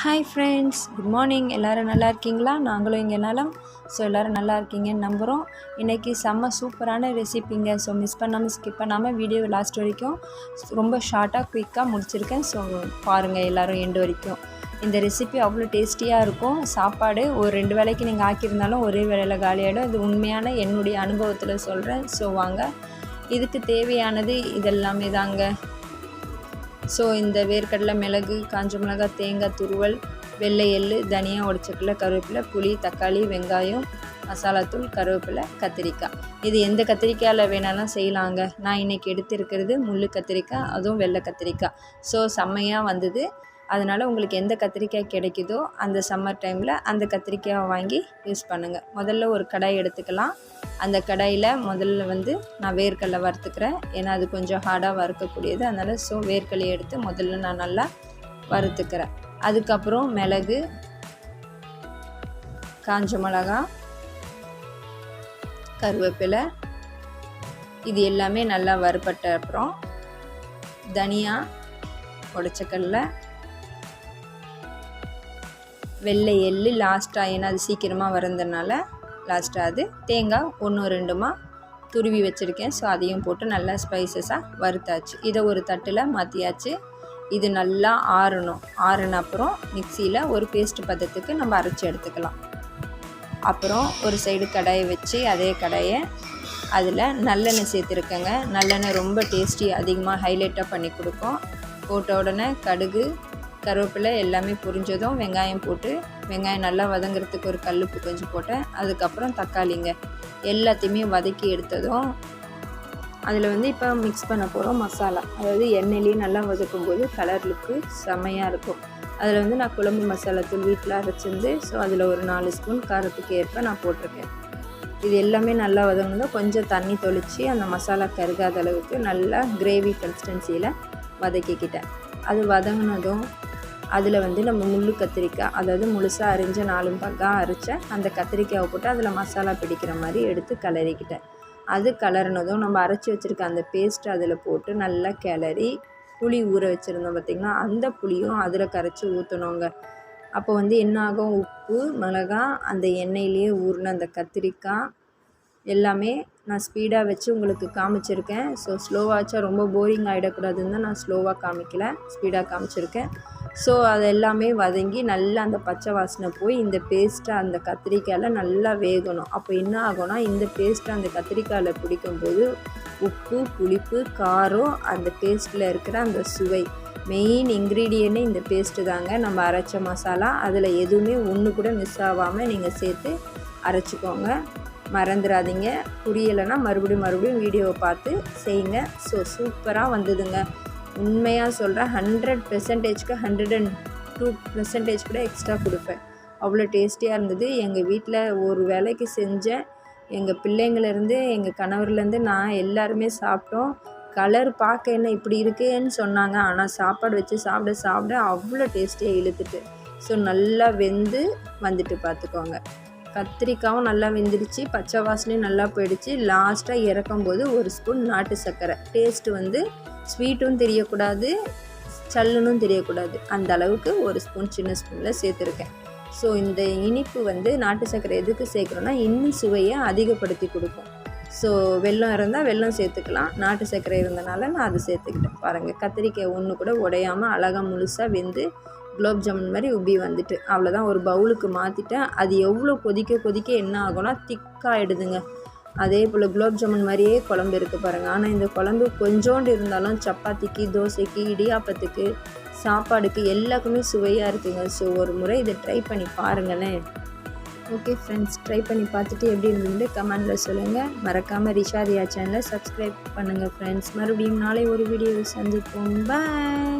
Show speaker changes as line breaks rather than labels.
Hi friends good morning எல்லோரும் நல்லா இருக்கீங்களா? நாங்களும் இங்கே நலம். ஸோ எல்லோரும் நல்லா இருக்கீங்கன்னு நம்புகிறோம் இன்றைக்கி செம்ம சூப்பரான ரெசிபிங்க ஸோ மிஸ் பண்ணாமல் ஸ்கிப் பண்ணாமல் வீடியோ லாஸ்ட் வரைக்கும் ரொம்ப ஷார்ட்டாக குயிக்காக முடிச்சிருக்கேன். ஸோ பாருங்கள் எல்லோரும் எண்டு வரைக்கும். இந்த ரெசிபி அவ்வளோ டேஸ்டியாக இருக்கும். சாப்பாடு ஒரு ரெண்டு வேளைக்கு நீங்கள் ஆக்கியிருந்தாலும் ஒரே வேளையில் காலியாகிடும் இது உண்மையான என்னுடைய அனுபவத்தில் சொல்கிறேன் ஸோ வாங்க. இதுக்கு தேவையானது இதெல்லாமே தாங்க. ஸோ இந்த வேர்க்கடலை மிளகு காஞ்ச மிளகாய் தேங்காய் துருவல் வெள்ளை எள்ளு தனியாக உடச்சக்கடலை கருவேப்பிலை புளி தக்காளி வெங்காயம் மசாலாத்தூள் கருவேப்பிலை கத்திரிக்காய். இது எந்த கத்திரிக்காயில் வேணாலும் செய்யலாங்க. நான் இன்றைக்கி எடுத்திருக்கிறது முள் கத்திரிக்காய் அதுவும் வெள்ளை கத்திரிக்காய். ஸோ செம்மையாக வந்தது. அதனால் உங்களுக்கு எந்த கத்திரிக்காய் கிடைக்குதோ அந்த சம்மர் டைமில் அந்த கத்திரிக்காயை வாங்கி யூஸ் பண்ணுங்கள் முதல்ல ஒரு கடாய் எடுத்துக்கலாம். அந்த கடாயில் முதல்ல வந்து நான் வேர்க்கடலை வறுத்துக்கிறேன். ஏன்னா அது கொஞ்சம் ஹார்டாக வறுக்கக்கூடியது. அதனால் ஸோ வேர்க்கடலை எடுத்து முதல்ல நான் நல்லா வறுத்துக்கிறேன். அதுக்கப்புறம் மிளகு காஞ்ச மிளகா கருவேப்பிலை இது எல்லாமே நல்லா வறுப்பட்ட அப்புறம் தனியா உடச்சக்கல்ல வெள்ளை எள்ளு லாஸ்ட்டாக ஏன்னா அது சீக்கிரமாக வரதுனால லாஸ்ட்டாக அது தேங்காய் ஒன்று ரெண்டுமா துருவி வச்சுருக்கேன். ஸோ அதையும் போட்டு நல்லா ஸ்பைசஸாக வறுத்தாச்சு. இதை ஒரு தட்டில் மாற்றியாச்சு இது நல்லா ஆறணும். ஆறின அப்புறம் மிக்சியில் ஒரு பேஸ்ட் பதத்துக்கு நம்ம அரைச்சி எடுத்துக்கலாம். அப்புறம் ஒரு சைடு கடாயை வச்சு அதே கடாயை அதில் நல்லெண்ணெய் சேர்த்துருக்கேங்க. நல்லெண்ணெய் ரொம்ப டேஸ்டி அதிகமாக ஹைலைட்டாக பண்ணி கொடுக்கும். போட்ட உடனே கடுகு கருவேப்பிலை எல்லாமே புரிஞ்சதும் வெங்காயம் போட்டு வெங்காயம் நல்லா வதங்குறதுக்கு ஒரு கல்லுப்பு கொஞ்சம் போட்டேன். அதுக்கப்புறம் தக்காளிங்க எல்லாத்தையுமே வதக்கி எடுத்ததும் அதில் வந்து இப்போ மிக்ஸ் பண்ண போகிறோம் மசாலா. அதாவது எண்ணெயிலேயே நல்லா வதக்கும் போது கலர் லுக்கு செம்மையாக இருக்கும். அதில் வந்து நான் குழம்பு மசாலா தூள் வீட்டில் அரைச்சிருந்து ஸோ அதில் ஒரு நாலு ஸ்பூன் காரத்துக்கு ஏற்ப நான் போட்டிருக்கேன். இது எல்லாமே நல்லா வதங்கினதும் கொஞ்சம் தண்ணி தொளித்து அந்த மசாலா கருகாத அளவுக்கு நல்லா கிரேவி கன்சிஸ்டன்சியில் வதக்கிக்கிட்டேன். அது வதங்கினதும் அதில் வந்து நம்ம முள் கத்திரிக்காய் அதாவது முழுசாக அரிஞ்ச நாலும் பக்கம் அரைச்ச அந்த கத்திரிக்காயை போட்டு அதில் மசாலா பிடிக்கிற மாதிரி எடுத்து கிளறிக்கிட்டேன். அது கலரினதும் நம்ம அரைச்சி வச்சுருக்க அந்த பேஸ்ட் அதில் போட்டு நல்லா கிளறி புளி ஊற வச்சுருந்தோம் பார்த்திங்கன்னா அந்த புளியும் அதில் கரைச்சி ஊற்றணுங்க அப்போ வந்து என்ன ஆகும்? உப்பு மிளகா அந்த எண்ணெயிலேயே ஊறின அந்த கத்திரிக்காய் எல்லாமே நான் ஸ்பீடாக வச்சு உங்களுக்கு காமிச்சிருக்கேன். ஸோ ஸ்லோவாச்சா ரொம்ப போரிங் ஆகிடக்கூடாதுன்னு தான் நான் ஸ்லோவாக காமிக்கல. ஸ்பீடாக காமிச்சிருக்கேன். ஸோ அது எல்லாமே வதங்கி நல்லா அந்த பச்சை வாசனை போய் இந்த பேஸ்ட்டை அந்த கத்திரிக்காயில் நல்லா வேகணும். அப்போ என்ன ஆகும்னா இந்த பேஸ்ட்டை அந்த கத்திரிக்காயில் பிடிக்கும்போது உப்பு புளிப்பு காரம் அந்த பேஸ்ட்டில் இருக்கிற அந்த சுவை. மெயின் இன்க்ரீடியண்ட்டே இந்த பேஸ்ட்டு தாங்க. நம்ம அரைச்ச மசாலா அதில் எதுவுமே ஒன்று கூட மிஸ் ஆகாமல் நீங்கள் சேர்த்து அரைச்சிக்கோங்க. மறந்துடாதீங்க புரியலைன்னா மறுபடியும் மறுபடியும் வீடியோவை பார்த்து செய்யுங்க. ஸோ சூப்பராக வந்ததுங்க. உண்மையாக சொல்கிறேன் ஹண்ட்ரட் பெர்சன்டேஜ்க்கு ஹண்ட்ரட் அண்ட் டூ பெர்சன்டேஜ் கூட எக்ஸ்ட்ரா கொடுப்பேன். அவ்வளோ டேஸ்டியாக இருந்தது. எங்கள் வீட்டில் ஒரு வேலைக்கு செஞ்சேன். எங்கள் பிள்ளைங்கள்லேருந்து எங்கள் கணவர்லேருந்து நான் எல்லாருமே சாப்பிட்டோம். கலர் பார்க்க என்ன இப்படி இருக்குன்னு சொன்னாங்க. ஆனால் சாப்பாடு வச்சு சாப்பிட சாப்பிட அவ்வளோ டேஸ்டியாக இழுத்துட்டு. ஸோ நல்லா வெந்து வந்துட்டு பார்த்துக்கோங்க. கத்திரிக்காயும் நல்லா வெந்துடுச்சு பச்சை வாசனையும் நல்லா போயிடுச்சு. லாஸ்ட்டாக இறக்கும்போது ஒரு ஸ்பூன் நாட்டு சர்க்கரை. டேஸ்ட்டு வந்து ஸ்வீட்டும் தெரியக்கூடாது சல்லுனும் தெரியக்கூடாது. அந்த அளவுக்கு ஒரு ஸ்பூன் சின்ன ஸ்பூனில் சேர்த்துருக்கேன். ஸோ இந்த இனிப்பு வந்து நாட்டு சர்க்கரை எதுக்கு சேர்க்குறோன்னா இன்னும் சுவையை அதிகப்படுத்தி கொடுக்கும். ஸோ வெல்லம் இருந்தால் வெல்லம் சேர்த்துக்கலாம். நாட்டு சர்க்கரை இருந்தனால நான் அதை சேர்த்துக்கிட்டேன். பாருங்கள் கத்திரிக்காய் ஒன்று கூட உடையாமல் அழகாக முழுசாக வெந்து குலோப் ஜாமுன் மாதிரி உப்பி வந்துட்டு அவ்வளோதான் ஒரு பவுலுக்கு மாற்றிட்டேன் அது எவ்வளோ கொதிக்க கொதிக்க என்ன ஆகும்னா திக்காகிடுதுங்க அதே போல் குலோப் ஜாமுன் மாதிரியே குழம்பு இருக்குது பாருங்கள் ஆனால் இந்த குழம்பு கொஞ்சோண்டு இருந்தாலும் சப்பாத்திக்கு தோசைக்கு இடியாப்பத்துக்கு சாப்பாடுக்கு எல்லாருக்குமே சுவையாக இருக்குங்க. ஸோ ஒரு முறை இதை ட்ரை பண்ணி பாருங்களேன். ஓகே ஃப்ரெண்ட்ஸ் ட்ரை பண்ணி பார்த்துட்டு எப்படி இருந்தது கமெண்டில் சொல்லுங்கள் மறக்காமல் ரிஷாரியா சேனலை சப்ஸ்கிரைப் பண்ணுங்கள் ஃப்ரெண்ட்ஸ் மறுபடியும் நாளை ஒரு வீடியோவில் சந்திப்போம். பாய்